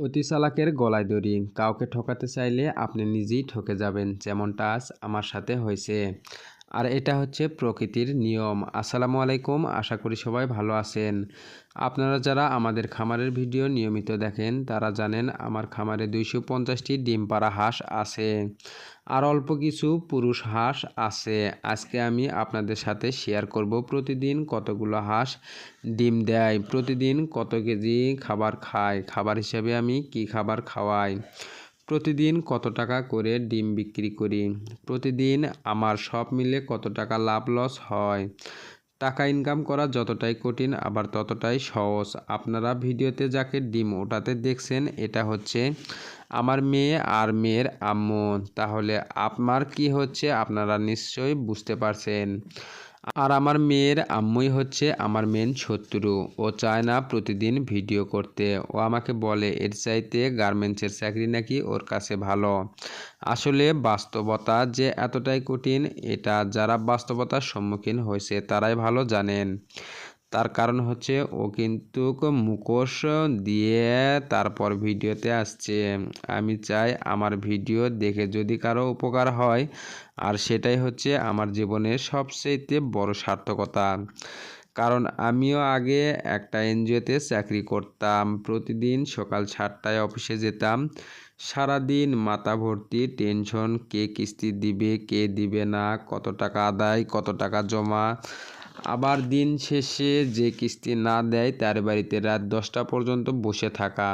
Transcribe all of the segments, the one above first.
অতি চালাকের গলায় দড়ি। কাউকে ঠকাতে চাইলে আপনি নিজেই ঠকে যাবেন, যেমনটা আজ আমার সাথে হয়েছে। আর এটা হচ্ছে প্রকৃতির নিয়ম। আসসালামু আলাইকুম, আশা করি সবাই ভালো আছেন। আপনারা যারা আমাদের খামারের ভিডিও নিয়মিত দেখেন, তারা জানেন আমার খামারে দুইশো পঞ্চাশটি ডিম পাড়া হাঁস আছে। আর অল্প কিছু পুরুষ হাঁস আছে। আজকে আমি আপনাদের সাথে শেয়ার করব প্রতিদিন কতগুলো হাঁস ডিম দেয়, প্রতিদিন কত কেজি খাবার খায়, খাবার হিসেবে আমি কি খাবার খাওয়াই। প্রতিদিন কত টাকা করে ডিম বিক্রি করি? প্রতিদিন আমার সব মিলে কত টাকা লাভ লস হয়? টাকা ইনকাম করা যতটাই কঠিন, আবার ততটাই সহজ। আপনারা ভিডিওতে যাকে ডিম ওটাতে দেখছেন, এটা হচ্ছে আমার মেয়ে আর মেয়ের আম্মু। তাহলে আপনার কি হচ্ছে আপনারা নিশ্চয়ই বুঝতে পারছেন। আর আমার মেয়ের আম্মুই হচ্ছে আমার মেন শত্রু। ও চায় না প্রতিদিন ভিডিও করতে। ও আমাকে বলে, এর চাইতে গার্মেন্টসের চাকরি নাকি ওর কাছে ভালো? আসলে বাস্তবতা যে এতটাই কঠিন, এটা যারা বাস্তবতার সম্মুখীন হয়েছে তারাই ভালো জানেন। তার কারণ হচ্ছে ও কিন্তু মুখোশ দিয়ে তারপর ভিডিওতে আসছে। আমি চাই আমার ভিডিও দেখে যদি কারও উপকার হয়, আর সেটাই হচ্ছে আমার জীবনের সবচেয়ে বড় সার্থকতা। কারণ আমিও আগে একটা এনজিওতে চাকরি করতাম, প্রতিদিন সকাল সাতটায় অফিসে যেতাম। সারাদিন মাথা ভর্তি, টেনশন, কে কিস্তি দিবে, কে দিবে না, কত টাকা আদায়, কত টাকা জমা। আবার দিন শেষে যে কিস্তি না দেয়, তার বাড়িতে রাত দশটা পর্যন্ত বসে থাকা।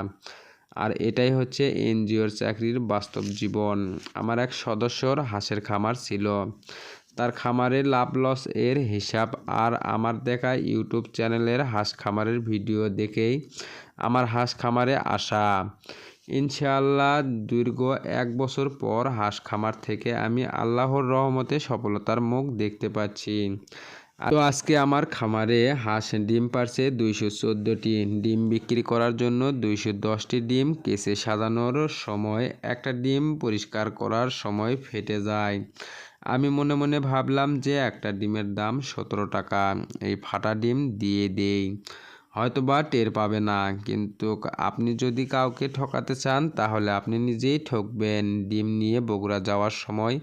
আর এটাই হচ্ছে এনজিওর চাকরির বাস্তব জীবন। আমার এক সদস্যর হাঁসের খামার ছিল। তার খামারের লাভ লস এর হিসাব আর আমার দেখা ইউটিউব চ্যানেলের হাঁস খামারের ভিডিও দেখেই আমার হাঁস খামারে আসা। ইনশাআল্লাহ দীর্ঘ এক বছর পর হাঁস খামার থেকে আমি আল্লাহর রহমতে সফলতার মুখ দেখতে পাচ্ছি। তো আজকে আমার খামারে হাঁস, ডিম পারছে দুইশো চোদ্দোটি। ডিম বিক্রি করার জন্য দুইশো দশটি ডিম কেসে সাজানোর সময় একটা ডিম পরিষ্কার করার সময় ফেটে যায়। আমি মনে মনে ভাবলাম যে একটা ডিমের দাম সতেরো টাকা। এই ফাটা ডিম দিয়ে দেই। হয়তো বা টের পাবে না। কিন্তু আপনি যদি কাউকে ঠকাতে চান, তাহলে আপনি নিজেই ঠকবেন। ডিম নিয়ে বগুড়া যাওয়ার সময়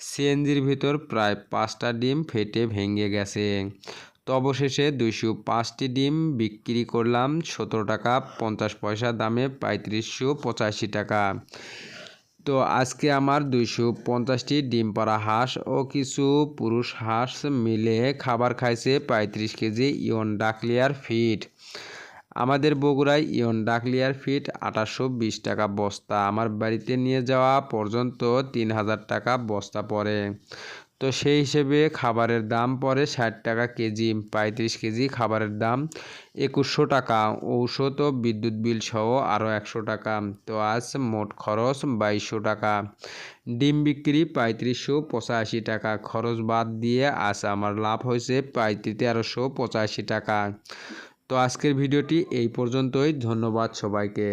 সিএনজির ভিতর প্রায় পাঁচটা ডিম ফেটে ভেঙে গেছে। তো অবশেষে দুইশো পাঁচটি ডিম বিক্রি করলাম সতেরো টাকা পঞ্চাশ পয়সা দামে পঁয়ত্রিশশো পঁচাশি টাকা। তো আজকে আমার দুইশো পঞ্চাশটি ডিম পাড়া হাঁস ও কিছু পুরুষ হাঁস মিলে খাবার খাইছে পঁয়ত্রিশ কেজি ইয়ন ডাকলিয়ার ফিট। আমাদের বগুড়ায় ইয়ন ডাকলিয়ার ফিট আঠাশশো বিশ টাকা বস্তা। আমার বাড়িতে নিয়ে যাওয়া পর্যন্ত তিন হাজার টাকা বস্তা পড়ে। তো সেই হিসেবে খাবারের দাম পড়ে ষাট টাকা কেজি, পঁয়ত্রিশ কেজি খাবারের দাম একুশশো টাকা। ঔষধ ও বিদ্যুৎ বিল সহ আরও একশো টাকা। তো আজ মোট খরচ বাইশশো টাকা। ডিম বিক্রি পঁয়ত্রিশশো পঁচাশি টাকা। খরচ বাদ দিয়ে আজ আমার লাভ হয়েছে পঁয়ত্রিশ তেরোশো পঁচাশি টাকা। তো আজকের ভিডিওটি এই পর্যন্তই। ধন্যবাদ সবাইকে।